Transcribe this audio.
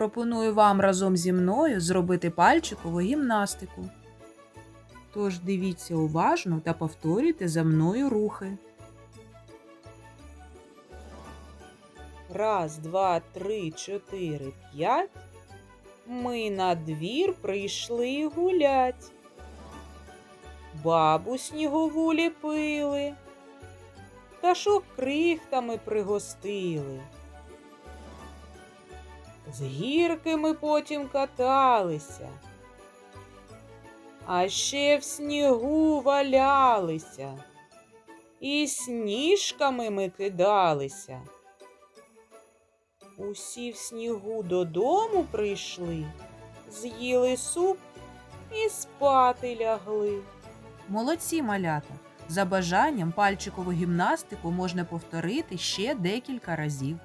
пропоную вам разом зі мною зробити пальчикову гімнастику. Тож дивіться уважно та повторюйте за мною рухи. Раз, два, три, чотири, п'ять. Ми на двір прийшли гулять. Бабу снігову ліпили, пташок крихтами пригостили. З гірки ми потім каталися, а ще в снігу валялися, і сніжками ми кидалися. Усі в снігу додому прийшли, з'їли суп і спати лягли. Молодці малята! За бажанням пальчикову гімнастику можна повторити ще декілька разів.